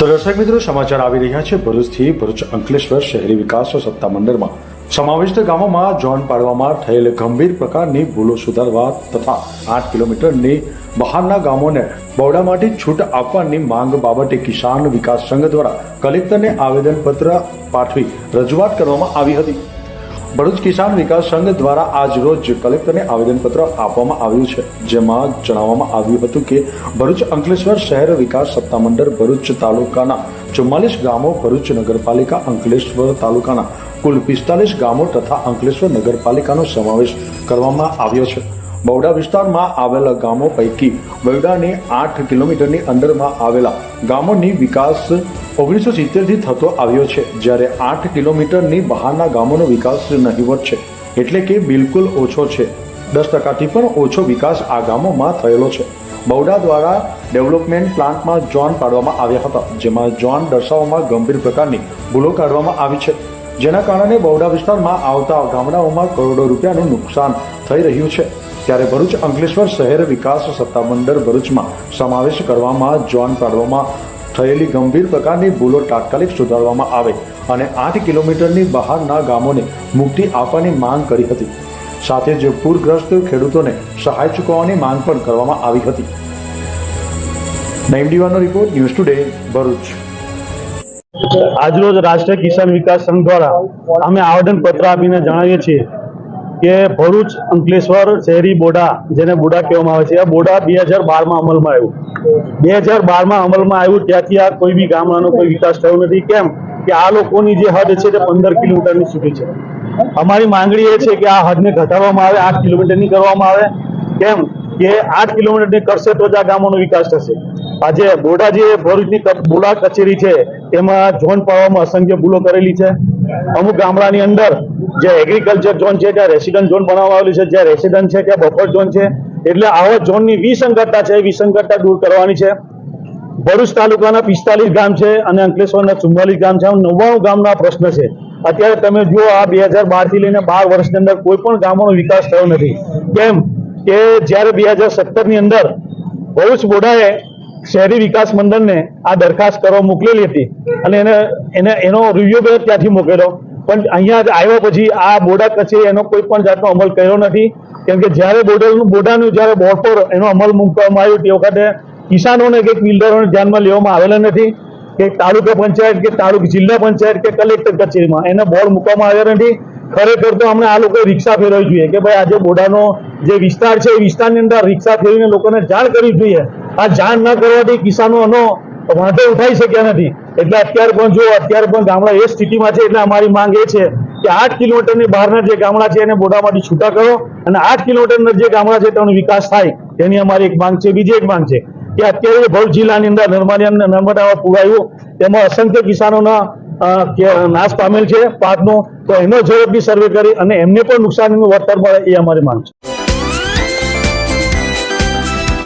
દર્શક મિત્રો, સમાચાર આવી રહ્યા છે ભરૂચથી. ભરૂચ અંકલેશ્વર શહેરી વિકાસ સત્તામંડળમાં. સમાવિષ્ટ ગામોમાં જોન પાડવામાં થયેલ ગંભીર પ્રકારની ભૂલો સુધારવા તથા આઠ કિલોમીટરની બહારના ગામોને બવડામાંથી છૂટ આપવાની માંગ બાબતે કિસાન વિકાસ સંઘ દ્વારા કલેક્ટરને આવેદનપત્ર પાઠવી રજૂઆત કરવામાં આવી હતી. ભરૂચ કિસાન વિકાસ સંઘ દ્વારા આજ રોજ કલેક્ટરને આવેદનપત્ર આપવામાં આવ્યું છે. જેમાં જણાવવામાં આવ્યું હતું કે ભરૂચ અંકલેશ્વર શહેર વિકાસ સત્તામંડળ ભરૂચ તાલુકાના ચુમ્માલીસ ગામો ભરૂચ નગરપાલિકા અંકલેશ્વર તાલુકાના કુલ પિસ્તાલીસ ગામો તથા અંકલેશ્વર નગરપાલિકાનો સમાવેશ કરવામાં આવ્યો છે. બવડા વિસ્તારમાં આવેલા ગામો પૈકી બવડાને આઠ કિલોમીટરની અંદરમાં આવેલા ગામોની વિકાસ ઓગણીસો સિત્તેરથી થતો આવ્યો છે. જ્યારે આઠ કિલોમીટરની બહારના ગામોનો વિકાસ નહીવત છે, એટલે કે બિલકુલ ઓછો છે. દસ ટકાથી પણ ઓછો વિકાસ આ ગામોમાં થયેલો છે. બવડા દ્વારા ડેવલપમેન્ટ પ્લાન્ટમાં જોન પાડવામાં આવ્યા હતા, જેમાં જોન દર્શાવવામાં ગંભીર પ્રકારની ભૂલો કાઢવામાં આવી છે. જેના કારણે બવડા વિસ્તારમાં આવતા ગામડાઓમાં કરોડો રૂપિયાનું નુકસાન થઈ રહ્યું છે. ત્યારે ભરૂચ અંકલેશ્વર શહેર વિકાસ સત્તામંડળ ભરૂચમાં સમાવેશ કરવામાં જોન પાડવામાં થયેલી ગંભીર પ્રકારની ભૂલો તાત્કાલિક સુધારવામાં આવે અને આઠ કિલોમીટરની બહારના ગામોને મુક્તિ આપવાની માંગ કરી હતી. સાથે જ પૂરગ્રસ્ત ખેડૂતોને સહાય ચૂકવવાની માંગ પણ કરવામાં આવી હતી. નઈમ દીવાનો રિપોર્ટ ન્યૂઝ ટુડે, ભરૂચ. આજરોજ રાષ્ટ્રીય કિસાન વિકાસ સંઘ દ્વારા અમે આવેદન પત્ર આપીને જણાવીએ છીએ કે ભરૂચ અંકલેશ્વર શહેરી બોડા, જેને બોડા કહેવામાં આવે છે. આ બોડા બે હજાર બારમાં અમલમાં આવ્યું. બે હજાર બારમાં અમલમાં આવ્યું ત્યાંથી આ કોઈ બી ગામડાનો કોઈ વિકાસ થયો નથી. કેમ કે આ લોકોની જે હદ છે તે પંદર કિલોમીટરની સુધી છે. અમારી માંગણી એ છે કે આ હદને ઘટાડવામાં આવે, આઠ કિલોમીટરની કરવામાં આવે. કેમ કે આઠ કિલોમીટરની કરશે તો જ આ ગામોનો વિકાસ થશે. આજે બોડા જે ભરૂચની બોડા કચેરી છે, તેમાં ઝોન પાડવામાં અસંખ્ય ભૂલો કરેલી છે. અમુક ગામડાની અંદર જે એગ્રીકલ્ચર ઝોન છે, ત્યાં રેસિડન્ટ ઝોન બનાવવામાં આવેલી છે, જ્યાં રેસિડન્ટ છે, ત્યાં બફર ઝોન છે. એટલે આવા ઝોનની વિસંગતતા છે વિસંગતતા દૂર કરવાની છે. ભરૂચ તાલુકાના પિસ્તાલીસ ગામ છે અને અંકલેશ્વરના ચુમ્માલીસ ગામ છે. નવ્વાણું ગામના પ્રશ્ન છે. અત્યારે તમે જુઓ, આ બે હજાર બારથી લઈને બાર વર્ષની અંદર કોઈ પણ ગામોનો વિકાસ થયો નથી. કેમ કે જ્યારે બે હજાર સત્તરની અંદર ભરૂચ બોડાએ શહેરી વિકાસ મંડળને આ દરખાસ્ત કરવા મોકલેલી હતી અને એને એને, એનો રિવ્યુ ત્યાંથી મોકલેલો પણ અહીંયા આવ્યા પછી આ બોડા કચેરી એનો કોઈ પણ જાતનો અમલ કર્યો નથી. કેમ કે જ્યારે બોર્ડરનું બોડાનું જ્યારે બોર્ડ પર એનો અમલ મૂકવામાં આવ્યો તે વખતે કિસાનોને કે બિલ્ડરોને ધ્યાનમાં લેવામાં આવેલા નથી. કે તાલુકા પંચાયત કે તાલુકા જિલ્લા પંચાયત કે કલેક્ટર કચેરીમાં એને બોર્ડ મૂકવામાં આવ્યા નથી. ખરેખર તો અમને આ લોકોએ રિક્ષા ફેરવવી જોઈએ કે ભાઈ આજે બોડાનો જે વિસ્તાર છે એ વિસ્તારની અંદર રિક્ષા ફેરવીને લોકોને જાણ કરવી જોઈએ. આ જાણ ન કરવાથી કિસાનોનો વાંધો ઉઠાઈ શક્યા નથી. એટલે અત્યારે પણ જો, અત્યારે પણ ગામડા એ સ્થિતિમાં છે, એટલે અમારી માંગ એ છે કે આઠ કિલોમીટરની બહારના જે ગામડા છે એને બોડામાંથી છૂટા કરો અને આઠ કિલોમીટરના જે ગામડા છે તેનો વિકાસ થાય. તેની અમારી એક માંગ છે, બીજી એક માંગ છે કે અત્યારે ભરૂચ જિલ્લાની અંદર નર્મદા નર્મદામાં પૂર આવ્યું તેમાં અસંખ્ય કિસાનોના નાશ પામેલ છે પાકનો. તો એનો ઝડપથી સર્વે કરી અને એમને પણ નુકસાનીનું વળતર મળે એ અમારી માંગ છે.